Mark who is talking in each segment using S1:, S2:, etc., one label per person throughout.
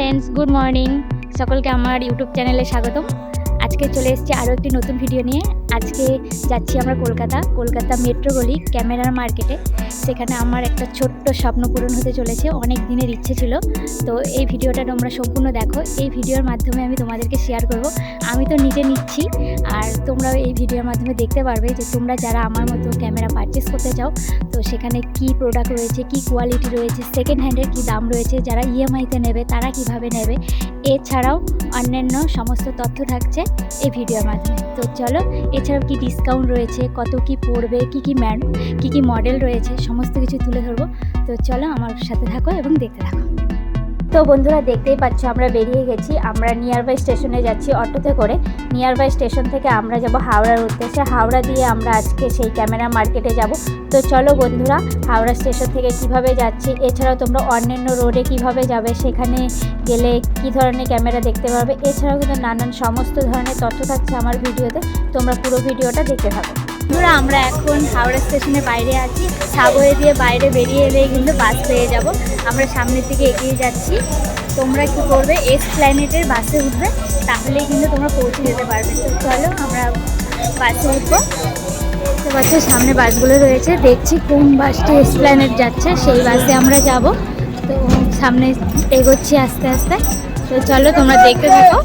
S1: Friends good morning সকলকে আমার YouTube চ্যানেলে স্বাগতম। আজকে চলে এসেছি আরও একটি নতুন ভিডিও নিয়ে। আজকে যাচ্ছি আমরা কলকাতা কলকাতা মেট্রো গলি, ক্যামেরার মার্কেটে। সেখানে আমার একটা ছোট্ট স্বপ্ন পূরণ হতে চলেছে, অনেক দিনের ইচ্ছে ছিল। তো এই ভিডিওটা তোমরা সম্পূর্ণ দেখো। এই ভিডিওর মাধ্যমে আমি তোমাদেরকে শেয়ার করব। আমি তো নিজে নিচ্ছি, আর তোমরাও এই ভিডিওর মাধ্যমে দেখতে পারবে যে তোমরা যারা আমার মতো ক্যামেরা পারচেস করতে চাও, তো সেখানে কি প্রোডাক্ট রয়েছে, কি কোয়ালিটি রয়েছে সেকেন্ড হ্যান্ডের কি দাম রয়েছে, যারা ইএমআইতে নেবে, তারা কীভাবে নেবে, এছাড়াও অন্যান্য সমস্ত তথ্য থাকছে এই ভিডিওর মাধ্যমে। তো চলো এছাড়াও কি ডিসকাউন্ট রয়েছে, কত কি পড়বে, কি কি ম্যান, কি কি মডেল রয়েছে, সমস্ত কিছু তুলে ধরবো। তো চলো আমার সাথে থাকো এবং দেখতে থাকো। তো বন্ধুরা দেখতেই পাচ্ছ, আমরা বেরিয়ে গেছি। আমরা নিয়ার বাই স্টেশনে যাচ্ছি অটোতে করে। নিয়ার বাই স্টেশন থেকে আমরা যাব হাওড়ার উদ্দেশ্যে। হাওড়া দিয়ে আমরা আজকে সেই ক্যামেরা মার্কেটে যাব। তো চলো বন্ধুরা, হাওড়া স্টেশন থেকে কীভাবে যাচ্ছি, এছাড়াও তোমরা অন্যান্য রোডে কীভাবে যাবে, সেখানে গেলে কি ধরনের ক্যামেরা দেখতে পাবে, এছাড়াও কিন্তু নানান সমস্ত ধরনের তথ্য থাকছে আমার ভিডিওতে তোমরা পুরো ভিডিওটা দেখতে থাকো। বন্ধুরা, আমরা এখন হাওড়া স্টেশনের বাইরে আছি। সাবওয়ে দিয়ে বাইরে বেরিয়ে এলেই কিন্তু বাস পেয়ে যাব। আমরা সামনের দিকে এগিয়ে যাচ্ছি। তোমরা কি করবে? এস প্ল্যানেটের বাসে উঠবে, তাহলেই কিন্তু তোমরা পৌঁছে যেতে পারবে। তো চলো, আমরা বাসে উঠবো। দেখতে পাচ্ছ, সামনে বাসগুলো রয়েছে। দেখছি কোন বাসটি এস প্ল্যানেট যাচ্ছে, সেই বাসে আমরা যাব। তো সামনে এগোচ্ছি আস্তে আস্তে। তো চলো, তোমরা দেখতে থাকো।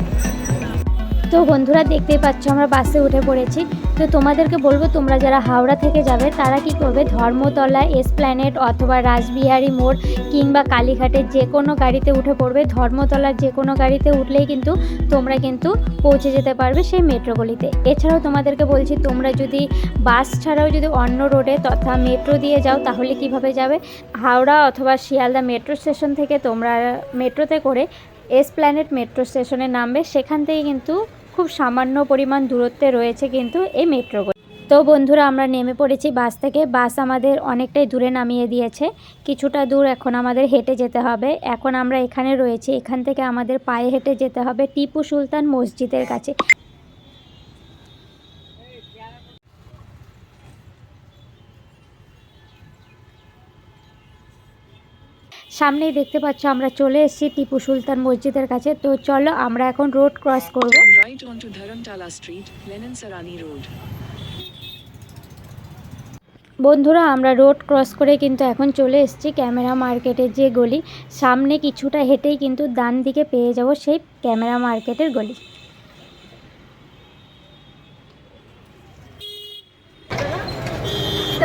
S1: তো বন্ধুরা, দেখতেই পাচ্ছ, আমরা বাসে উঠে পড়েছি। তো তোমাদেরকে বলব, তোমরা যারা হাওড়া থেকে যাবে, তারা কি করবে? ধর্মতলা এসপ্ল্যানেট অথবা রাসবিহারী মোড় কিংবা কালীঘাটের যে কোনো গাড়িতে উঠে পড়বে। ধর্মতলার যে কোনো গাড়িতে উঠলেই কিন্তু তোমরা কিন্তু পৌঁছে যেতে পারবে সেই মেট্রোগলিতে। এছাড়াও তোমাদেরকে বলছি, তোমরা যদি বাস ছাড়াও যদি অন্য রোডে তথা মেট্রো দিয়ে যাও, তাহলে কীভাবে যাবে? হাওড়া অথবা শিয়ালদা মেট্রো স্টেশন থেকে তোমরা মেট্রোতে করে এস প্ল্যানেট মেট্রো স্টেশনে নামবে। সেখান থেকে কিন্তু খুব সামান্য পরিমাণ দূরত্বে রয়েছে কিন্তু এই মেট্রো তো বন্ধুরা, আমরা নেমে পড়েছি বাস থেকে। বাস আমাদের অনেকটাই দূরে নামিয়ে দিয়েছে। কিছুটা দূর এখন আমাদের হেঁটে যেতে হবে। এখন আমরা এখানে রয়েছি। এখান থেকে আমাদের পায়ে হেঁটে যেতে হবে টিপু সুলতান মসজিদের কাছে। সামনেই দেখতে পাচ্ছ আমরা চলে এসেছি টিপু সুলতান মসজিদের কাছে। তো চলো আমরা এখন রোড ক্রস করব. বন্ধুরা আমরা রোড ক্রস করে কিন্তু এখন চলে এসেছি ক্যামেরা মার্কেটের যে গলি। সামনে কিছুটা হেঁটেই কিন্তু ডান দিকে পেয়ে যাব সেই ক্যামেরা মার্কেটের গলি।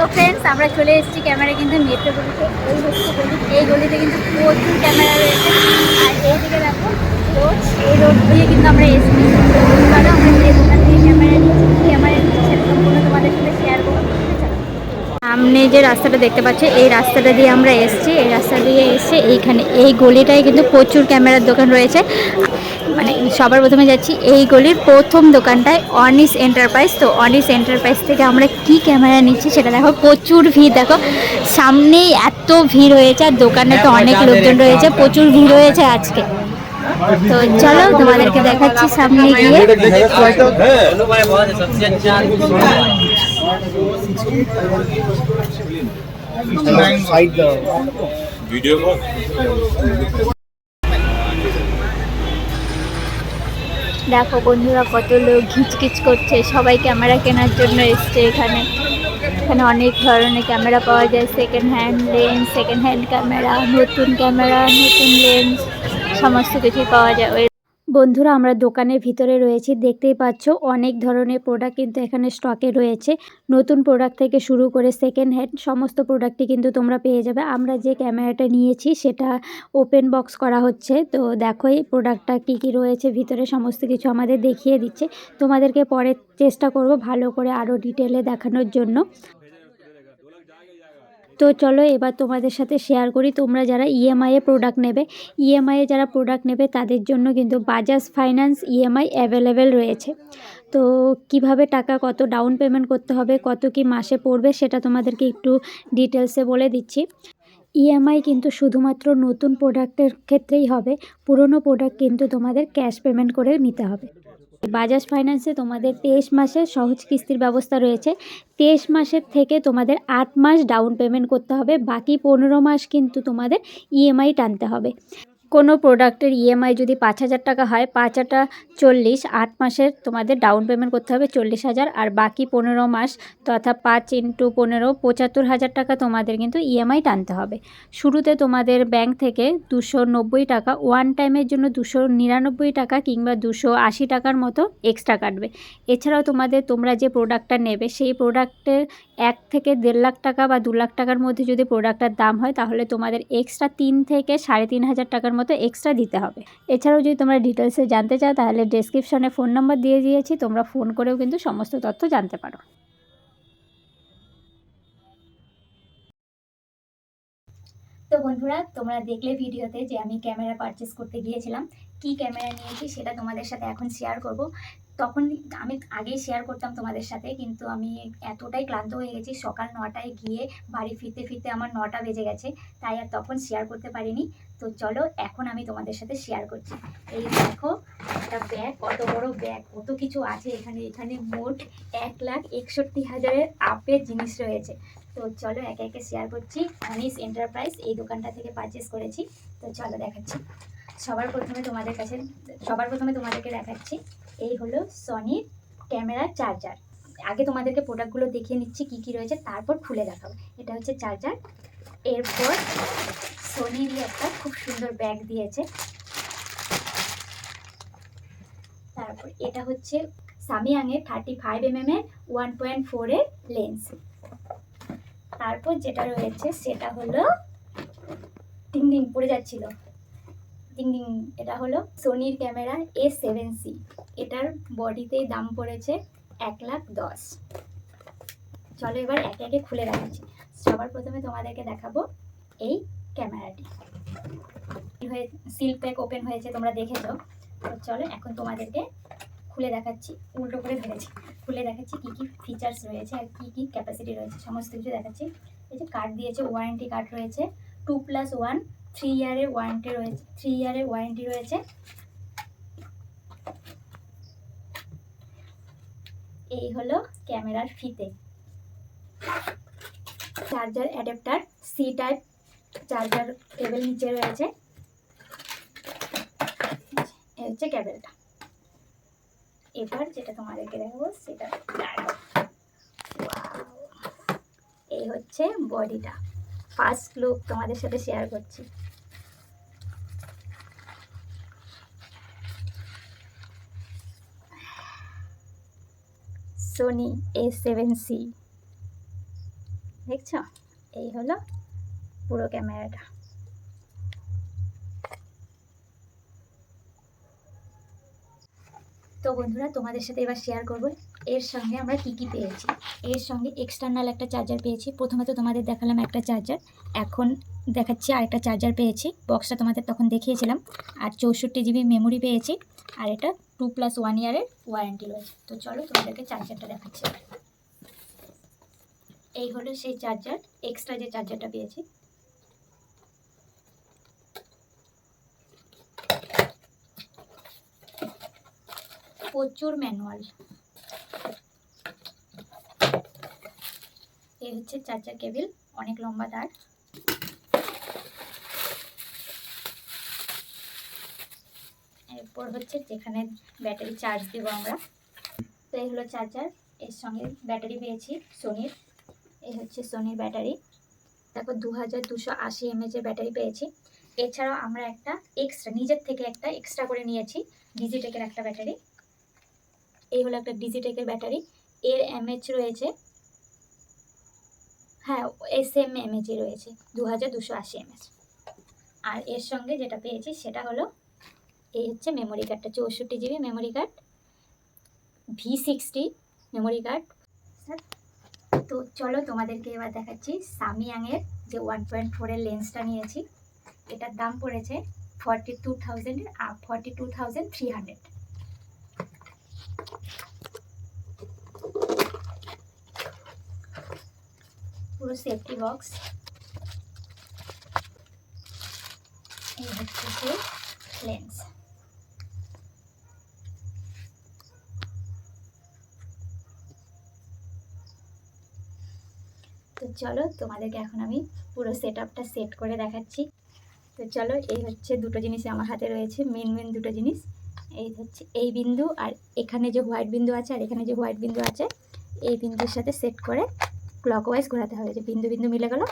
S1: তো ফ্রেন্ডস আমরা চলে এসেছি ক্যামেরা কিন্তু মেট্রো গলিতে। এই এই গলিতে কিন্তু প্রচুর ক্যামেরা রয়েছে। আর এই দিকে দেখো রোড এই রোড দিয়ে কিন্তু আমরা এসেছি। আমরা যে ক্যামেরা ক্যামেরা তোমাদের শেয়ার সামনে যে রাস্তাটা দেখতে পাচ্ছ, এই রাস্তাটা দিয়ে আমরা এসেছি। এই রাস্তা দিয়ে এসে এইখানে, এই গলিটায় কিন্তু প্রচুর ক্যামেরার দোকান রয়েছে। মানে সবার প্রথমে যাচ্ছি এই গলির প্রথম দোকানটায় অনিস এন্টারপ্রাইজ তো অনিস এন্টারপ্রাইজ থেকে আমরা কি ক্যামেরা নিচ্ছি সেটা দেখো প্রচুর ভিড় দেখো। সামনেই এত ভিড় হয়েছে আর দোকানে তো অনেক লোকজন রয়েছে প্রচুর ভিড় হয়েছে আজকে। তো চলো তোমাদেরকে দেখাচ্ছি সামনে গিয়ে।
S2: ভিডিও
S1: দেখো বন্ধুরা কত লোক ঘিচকিচ করছে, সবাই ক্যামেরা কেনার জন্য এসছে এখানে। এখানে অনেক ধরনের ক্যামেরা পাওয়া যায় second hand lens second hand camera, নতুন ক্যামেরা, নতুন লেন্স সমস্ত কিছুই পাওয়া যায়। বন্ধুরা, আমরা দোকানের ভিতরে রয়েছি। দেখতেই পাচ্ছ, অনেক ধরনের প্রোডাক্ট কিন্তু এখানে স্টকে রয়েছে। নতুন প্রোডাক্ট থেকে শুরু করে সেকেন্ড হ্যান্ড সমস্ত প্রোডাক্টই কিন্তু তোমরা পেয়ে যাবে। আমরা যে ক্যামেরাটা নিয়েছি, সেটা ওপেন বক্স করা হচ্ছে। তো দেখো, এই প্রোডাক্টটা কী কী রয়েছে, ভিতরে সমস্ত কিছু আমাদের দেখিয়ে দিচ্ছে। তোমাদেরকে পরে চেষ্টা করব ভালো করে আরও ডিটেলে দেখানোর জন্য। তো চলো এবার তোমাদের সাথে শেয়ার করি। তোমরা যারা ইএমআই এ প্রোডাক্ট নেবে ইএমআই এ যারা প্রোডাক্ট নেবে, তাদের জন্য কিন্তু বাজাজ ফাইন্যান্স ইএমআই অ্যাভেলেবেল রয়েছে। তো কীভাবে টাকা কত ডাউন পেমেন্ট করতে হবে, কত কি মাসে পড়বে, সেটা তোমাদেরকে একটু ডিটেলসে বলে দিচ্ছি। ইএমআই কিন্তু শুধুমাত্র নতুন প্রোডাক্টের ক্ষেত্রেই হবে, পুরনো প্রোডাক্ট কিন্তু তোমাদের ক্যাশ পেমেন্ট করে নিতে হবে। বাজাজ ফাইন্যান্সে তোমাদের তেইশ মাসের সহজ কিস্তির ব্যবস্থা রয়েছে। তেইশ মাসের থেকে তোমাদের আট মাস ডাউন পেমেন্ট করতে হবে। বাকি পনেরো মাস কিন্তু তোমাদের ইএমআই টানতে হবে। কোনো প্রোডাক্টের ইএমআই যদি পাঁচ হাজার টাকা হয়, পাঁচ আটা চল্লিশ, আট মাসের তোমাদের ডাউন পেমেন্ট করতে হবে চল্লিশ হাজার, আর বাকি পনেরো মাস তথা পাঁচ ইন্টু পনেরো পঁচাত্তর হাজার টাকা তোমাদের কিন্তু ইএমআই টানতে হবে। শুরুতে তোমাদের ব্যাংক থেকে দুশো নব্বই টাকা ওয়ান টাইমের জন্য দুশো নিরানব্বই টাকা কিংবা দুশো আশি টাকার মতো এক্সট্রা কাটবে। এছাড়াও তোমাদের তোমরা যে প্রোডাক্টটা নেবে, সেই প্রোডাক্টের এক থেকে দেড় লাখ টাকা বা দু লাখ টাকার মধ্যে যদি প্রোডাক্টটার দাম হয়, তাহলে তোমাদের এক্সট্রা তিন থেকে সাড়ে তিন হাজার টাকার মতো এক্সট্রা দিতে হবে। এছাড়াও যদি তোমরা ডিটেলসে জানতে চাও, তাহলে ডেসক্রিপশনে ফোন নাম্বার দিয়ে দিয়েছি, তোমরা ফোন করেও কিন্তু সমস্ত তথ্য জানতে পারো। তো বন্ধুরা, তোমরা দেখলে ভিডিওতে যে আমি ক্যামেরা পারচেস করতে গিয়েছিলাম। কি ক্যামেরা নিয়েছি সেটা তোমাদের সাথে এখন শেয়ার করব। তখন আমি আগেই শেয়ার করতাম তোমাদের সাথে, কিন্তু আমি এতটাই ক্লান্ত হয়ে গেছি, সকাল নটায় গিয়ে বাড়ি ফিরতে ফিরতে আমার নটা বেজে গেছে, তাই আর তখন শেয়ার করতে পারিনি। তো চলো, এখন আমি তোমাদের সাথে শেয়ার করছি। এই দেখো, একটা ব্যাগ কত বড় ব্যাগ কত কিছু আছে এখানে এখানে মোট এক লাখ একষট্টি হাজারের আপের জিনিস রয়েছে। তো চলো, একে একে শেয়ার করছি। অনিস এন্টারপ্রাইজ এই দোকানটা থেকে পারচেস করেছি। তো চলো দেখাচ্ছি। সবার প্রথমে তোমাদের কাছে, সবার প্রথমে তোমাদেরকে দেখাচ্ছি। এই হলো সনির ক্যামেরা চার্জার আগে তোমাদেরকে প্রোডাক্টগুলো দেখিয়ে নিচ্ছি, কী কী রয়েছে, তারপর খুলে দেখাবো। এটা হচ্ছে চার্জার এরপর সোনিরই একটা খুব সুন্দর ব্যাগ দিয়েছে। তারপর এটা হচ্ছে সামিয়াংয়ের থার্টি ফাইভ এম এম এর ওয়ান পয়েন্ট ফোরের লেন্স তারপর যেটা রয়েছে, সেটা হলো ডিং ডিং পড়ে যাচ্ছিল। ডিং এটা হলো সোনির ক্যামেরা এ সেভেন সি এটার বডিতেই দাম পড়েছে এক লাখ দশ। চলো এবার একে একে খুলে দেখাচ্ছি। সবার প্রথমে তোমাদেরকে দেখাবো এই ক্যামেরাটি হয়ে সিল প্যাক ওপেন হয়েছে, তোমরা দেখেছ তো চলো এখন তোমাদেরকে খুলে দেখাচ্ছি, উল্টো করে ধরেছি খুলে দেখাচ্ছি কী কী ফিচার্স রয়েছে আর কী কী ক্যাপাসিটি রয়েছে, সমস্ত কিছু দেখাচ্ছি। এই যে কার্ড দিয়েছে ওয়ারেন্টি কার্ড রয়েছে টু প্লাস ওয়ান থ্রি ইয়ারের ওয়ারেন্টি রয়েছে থ্রি ইয়ারের ওয়ারেন্টি রয়েছে। এই হলো ক্যামেরার ফিতে। Charger adapter C type charger cable নিচে রয়েছে। এই হচ্ছে কেবলটা এবার যেটা তোমাদেরকে দেখাবো, সেটা! এই হচ্ছে বডিটা ফার্স্ট লুক তোমাদের সাথে শেয়ার করছি। সোনি এ সেভেন সি দেখছ? এই হলো পুরো ক্যামেরাটা। তো বন্ধুরা, তোমাদের সাথে এবার শেয়ার করব। এর সঙ্গে আমরা কী কী পেয়েছি? এর সঙ্গে এক্সটার্নাল একটা চার্জার পেয়েছি। প্রথমে তো তোমাদের দেখালাম একটা চার্জার এখন দেখাচ্ছি আরেকটা চার্জার পেয়েছি। বক্সটা তোমাদের তখন দেখিয়েছিলাম। আর চৌষট্টি জিবি মেমোরি পেয়েছি। আর এটা টু প্লাস ওয়ান ইয়ারের ওয়ারেন্টি রয়েছে। তো চলো তোমাদেরকে চার্জারটা দেখাচ্ছি। এই হলো সেই চার্জার এক্সট্রা যে চার্জারটা পেয়েছি। প্রচুর ম্যানুয়াল এই হচ্ছে চার্জার কেবিল, অনেক লম্বা তার। এরপর হচ্ছে যেখানে ব্যাটারি চার্জ দেবো আমরা। তো এই হলো চার্জার, এর সঙ্গে ব্যাটারি পেয়েছি সোনির। এই হচ্ছে সোনির ব্যাটারি। তারপর দু হাজার দুশো আশি এমএচের ব্যাটারি পেয়েছি। এছাড়াও আমরা একটা এক্সট্রা নিজের থেকে একটা এক্সট্রা করে নিয়েছি ডিজিটেকের একটা ব্যাটারি। এই হলো একটা ডিজিটেকের ব্যাটারি। এর এমএচ রয়েছে হ্যাঁ এস এম এমএচই রয়েছে দু হাজার দুশো আশি এমএচ আর এর সঙ্গে যেটা পেয়েছি সেটা হলো, এই হচ্ছে মেমোরি কার্ডটা চৌষট্টি GB memory card V sixty memory card তো চলো তোমাদেরকে এবার দেখাচ্ছি সামিয়াংয়ের যে ওয়ান পয়েন্ট ফোরের লেন্সটা নিয়েছি, এটার দাম পড়েছে forty two থাউজেন্ডের forty two thousand three hundred পুরো সেফটি বক্স এই হচ্ছে লেন্স তো চলো তোমাদেরকে এখন আমি পুরো সেট আপটা সেট করে দেখাচ্ছি। তো চলো, এই হচ্ছে দুটো জিনিস আমার হাতে রয়েছে মেন মেন দুটো জিনিস। এই হচ্ছে এই বিন্দু আর এখানে যে হোয়াইট বিন্দু আছে আর এখানে যে হোয়াইট বিন্দু আছে, এই বিন্দুর সাথে সেট করে ক্লকওয়াইজ ঘোরাতে হবে, যে বিন্দু বিন্দু মিলে গেল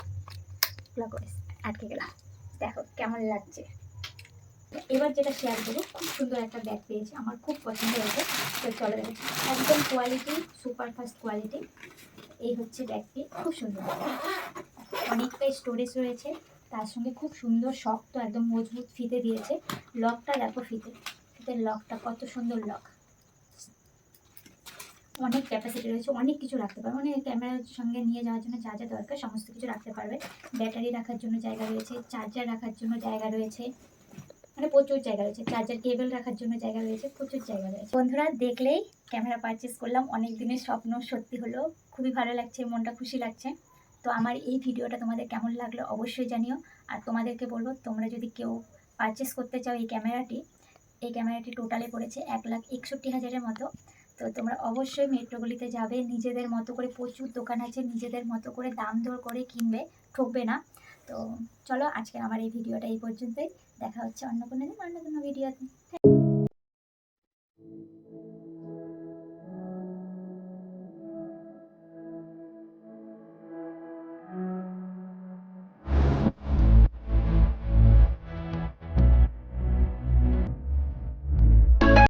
S1: ক্লকওয়াইজ আটকে গেলাম। দেখো কেমন লাগছে। এবার যেটা শেয়ার করব, খুব সুন্দর একটা ব্যাগ পেয়েছি, আমার খুব পছন্দ হয়েছে। তো চলো দেখো, একদম কোয়ালিটি সুপার ফাস্ট কোয়ালিটি এই হচ্ছে ব্যাগটি খুব সুন্দর। অনেকটাই স্টোরেজ রয়েছে, তার সঙ্গে খুব সুন্দর শক্ত, একদম মজবুত ফিতে দিয়েছে। লকটা দেখো ফিতে, ফিতের লকটা কত সুন্দর লক অনেক ক্যাপাসিটি রয়েছে, অনেক কিছু রাখতে পারবে। মানে ক্যামেরার সঙ্গে নিয়ে যাওয়ার জন্য যা যা দরকার সমস্ত কিছু রাখতে পারবে। ব্যাটারি রাখার জন্য জায়গা রয়েছে চার্জার রাখার জন্য জায়গা রয়েছে। মানে প্রচুর জায়গা রয়েছে। চার্জার কেবল রাখার জন্য জায়গা রয়েছে, প্রচুর জায়গা রয়েছে। বন্ধুরা, দেখলেই ক্যামেরা পারচেস করলাম। অনেক দিনের স্বপ্ন সত্যি হলো। খুবই ভালো লাগছে, মনটা খুশি লাগছে। তো আমার এই ভিডিওটা তোমাদের কেমন লাগল অবশ্যই জানিও। আর তোমাদেরকে বলব, তোমরা যদি কেউ পারচেস করতে চাও এই ক্যামেরাটি এই ক্যামেরাটি টোটালে পড়েছে এক লাখ একষট্টি হাজারের মতো। তো তোমরা অবশ্যই মেট্রোগুলিতে যাবে। নিজেদের মতো করে প্রচুর দোকান আছে, নিজেদের মতো করে দাম দর করে কিনবে, ঠকবে না। তো চলো আজকে আমার এই ভিডিওটা এই পর্যন্তই। দেখা হচ্ছে অন্য কোনো দিন, অন্য কোনো ভিডিওতে।